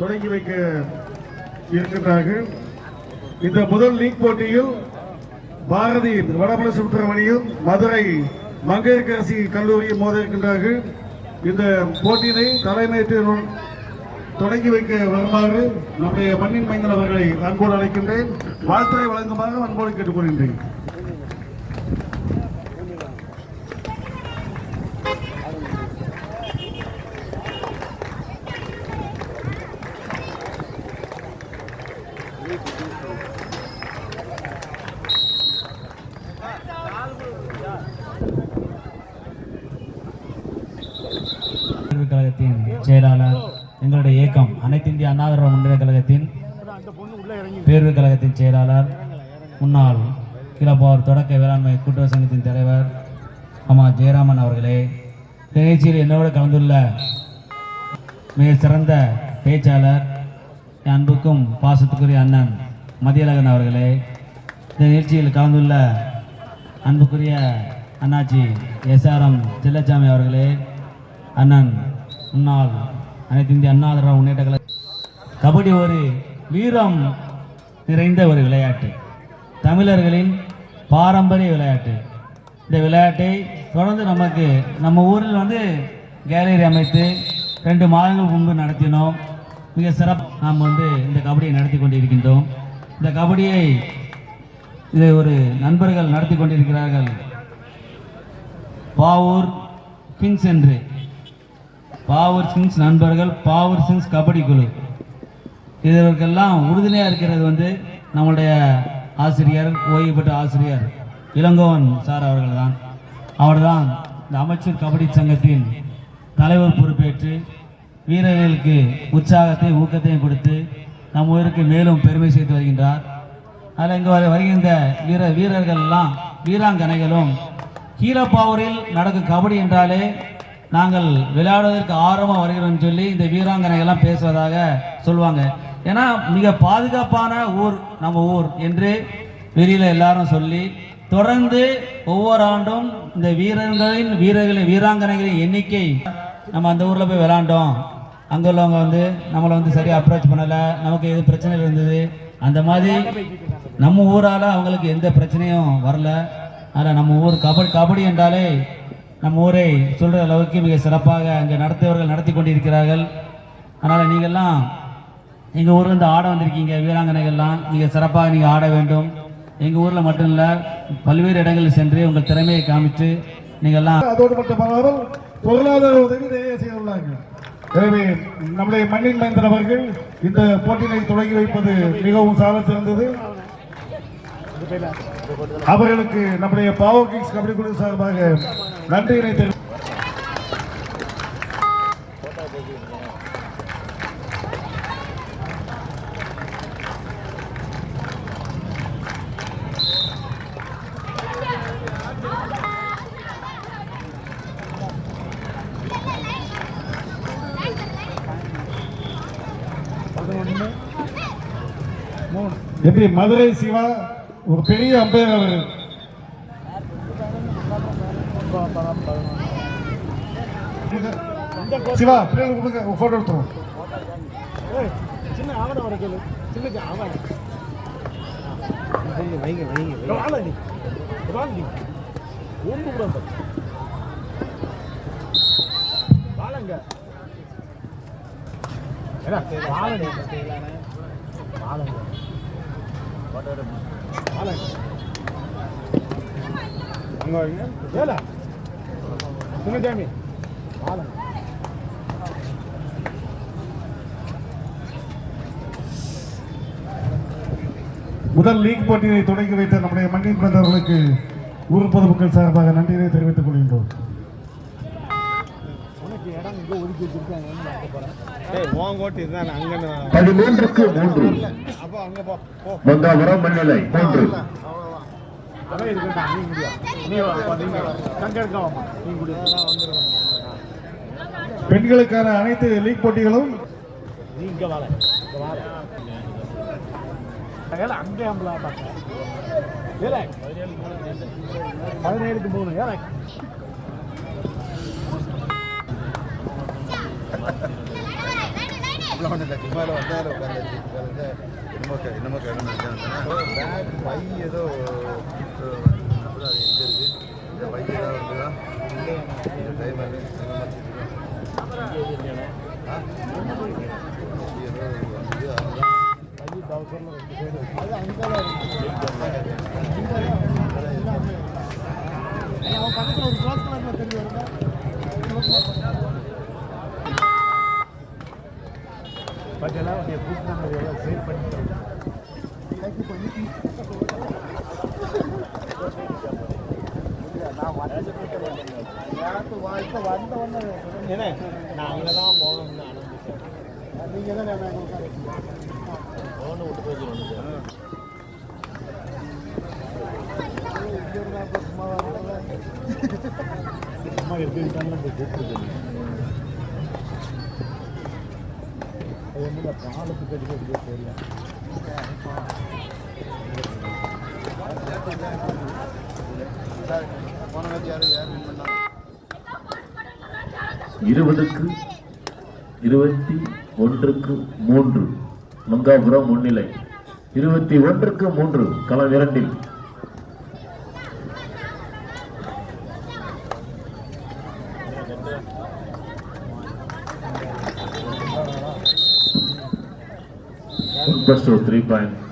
தொடங்கி வைக்க இருக்கின்றார்கள். இந்த முதல் லீக் போட்டியில் பாரதி வடமலை சுப்பிரமணியம் மதுரை மங்கையரசி கல்லூரியில் மோத இருக்கின்றார்கள். இந்த போட்டியினை தலைமையேற்று தொடங்கி வைக்க வருமாறு நம்முடைய மண்ணின் மைந்தன் அவர்களை அன்போடு அழைக்கின்றேன். வாழ்த்துறை வழங்குமாறு அன்போடு கேட்டுக்கொள்கின்றேன். கழகத்தின் செயலாளர் எங்களுடைய இயக்கம் அனைத்து இந்திய அண்ணா முன்னேற்ற கழகத்தின் பேரவைக் கழகத்தின் செயலாளர் முன்னாள் கிளப்பார் தொடக்க வேளாண்மை கூட்டுறவு சங்கத்தின் தலைவர் அம்மா ஜெயராமன் அவர்களே. நிகழ்ச்சியில் என்னோடு கலந்துள்ள மிக சிறந்த பேச்சாளர் என் அன்புக்கும் பாசத்துக்குரிய அண்ணன் மதியழகன் அவர்களே. இந்த நிகழ்ச்சியில் கலந்துள்ள அன்புக்குரிய அண்ணாச்சி எஸ்ஆர்எம் செல்லச்சாமி அவர்களே. அண்ணன் முன்னாள் அனைத்து இந்திய அண்ணா திராவிட முன்னேற்ற கழக கபடி ஒரு வீரம் நிறைந்த ஒரு விளையாட்டு. தமிழர்களின் பாரம்பரிய விளையாட்டு. இந்த விளையாட்டை தொடர்ந்து நமக்கு நம்ம ஊரில் வந்து கேலரி அமைத்து ரெண்டு மாதங்கள் முன்பு நடத்தினோம். மிக சிறப்பு. நாம் வந்து இந்த கபடியை நடத்தி கொண்டிருக்கின்றோம். இந்த கபடியை இதை ஒரு நண்பர்கள் நடத்தி கொண்டிருக்கிறார்கள். பாவூர் கிங்ஸ் சென்று பாவூர் சிங்ஸ் நண்பர்கள் பாவர் சிங்ஸ் கபடி குழு. இதற்கெல்லாம் உறுதுணையாக இருக்கிறது வந்து நம்மளுடைய ஆசிரியர் ஓய்வு பெற்ற ஆசிரியர் இளங்கோவன் சார் அவர்கள் தான் அவர் தான் இந்த அமைச்சர் கபடி சங்கத்தின் தலைவர் பொறுப்பேற்று வீரர்களுக்கு உற்சாகத்தை ஊக்கத்தையும் கொடுத்து நம் ஊருக்கு மேலும் பெருமை சேர்த்து வருகின்றார். அதில் இங்கே வருகின்ற வீர வீரர்கள் எல்லாம் வீராங்கனைகளும் கீழப்பாவூரில் நடக்கும் கபடி என்றாலே நாங்கள் விளையாடுவதற்கு ஆர்வமாக வருகிறோம்னு சொல்லி இந்த வீராங்கனைகள்லாம் பேசுவதாக சொல்லுவாங்க. ஏன்னா மிக பாதுகாப்பான ஊர் நம்ம ஊர் என்று வெளியில் எல்லாரும் சொல்லி தொடர்ந்து ஒவ்வொரு ஆண்டும் இந்த வீரர்களின் வீரர்களின் வீராங்கனைகளின் எண்ணிக்கை நம்ம அந்த ஊரில் போய் விளாண்டோம் அங்கே உள்ளவங்க வந்து நம்மளை வந்து சரியாக அப்ரோச் பண்ணலை நமக்கு எது பிரச்சனை இருந்தது அந்த மாதிரி நம்ம ஊரால் அவங்களுக்கு எந்த பிரச்சனையும் வரல. அதில் நம்ம ஊர் கபடி கபடி என்றாலே நம்ம ஊரை சொல்கிற அளவுக்கு மிக சிறப்பாக அங்கே நடத்தியவர்கள் நடத்தி கொண்டிருக்கிறார்கள். அதனால் நீங்கள்லாம் எங்கள் ஊர்லேருந்து ஆட வந்திருக்கீங்க வீராங்கனைகள்லாம். நீங்கள் சிறப்பாக நீங்கள் ஆட வேண்டும். எங்கள் ஊரில் மட்டும் இல்லை பல்வேறு இடங்களில் சென்று உங்கள் திறமையை காமித்து நீங்கள்லாம் அதோடு மட்டுமல்லாமல் பொருளாதார உதவி நிறைய செய்துள்ளார்கள் எனவே நம்முடைய மண்ணின் மைந்தன் அவர்கள் இந்த போட்டியினை தொடங்கி வைப்பது மிகவும் சால சிறந்தது. அவர்களுக்கு நம்முடைய பாவோ கிங்ஸ் கபடி குழு சார்பாக நன்றியினை தெரிவி எப்படி மதுரை சிவா ஒரு பெரிய அம்பையர். அவர் சிவா பிள்ளைகளுக்கு கொடுங்க. ஒரு போட்டோ எடுத்துருவோம். சின்ன ஆவணம் வர சொல்லு. சின்ன ஆவணம். வைங்க வைங்க வாழி வாழி ஒன்று கூட வாழங்க. வாழங்க. வாழங்க. வாழங்க முதல் லீக் போட்டியை தொடங்கி வைத்த நம்முடைய மண்ணின் பிறந்தவர்களுக்கு ஊர் பொதுமக்கள் சார்பாக நன்றியை தெரிவித்துக் கொள்கின்றோம். இங்கே ஒதுக்கி வச்சிருக்காங்கன்னு பார்க்க போறேன். உன் இதுதான் அங்கே பதிமூன்றுக்கு மூன்று. அப்போ அங்கே போ மண்ணலை மூன்று. அவன் இருக்கட்டா நீ முடியா நீ. தங்க எடுக்க வாமா நீ முடியா வந்துடுவேன் பெண்களுக்கான அனைத்து லீக் போட்டிகளும் நீ இங்கே வாழ இங்கே வாழ ஏல அங்கே அம்பலா பார்க்க. ஏல பதினேழுக்கு மூணு ஏல. அப்படிலாம் ஒன்றும் இல்லை சும்மா இல்லை வந்தாலும் உட்காந்து உட்காந்து என்னமோ க- என்னமோ கிடந்து பேக் பை ஏதோ அது எங்கே இருக்குது இந்த பை ஏதோ இருக்குதா இந்த டைம் ஆகுது ஆ? ஏதோ வந்து அதுதான் அவன் பக்கத்தில் ஒரு க்ளாஸ் கலரில் தெரியும் பட் எல்லாம் உடைய புக் நம்பர் எல்லாம் சேவ் பண்ணிட்டோம் நான் வந்து இப்போ வந்த உடனே ஏன்னா நான் அங்கே தான் போகணும்னு ஆரம்பிச்சேன் நீங்கள் தான் ஒன்று விட்டு போய் சும்மா இருக்காங்க. கூப்பிட்டு இருபதுக்கு இருபத்தி ஒன்றுக்கு மூன்று. மங்காபுரம் முன்னிலை. இருபத்தி ஒன்றுக்கு மூன்று. களம் இரண்டில். Pastor, tudo?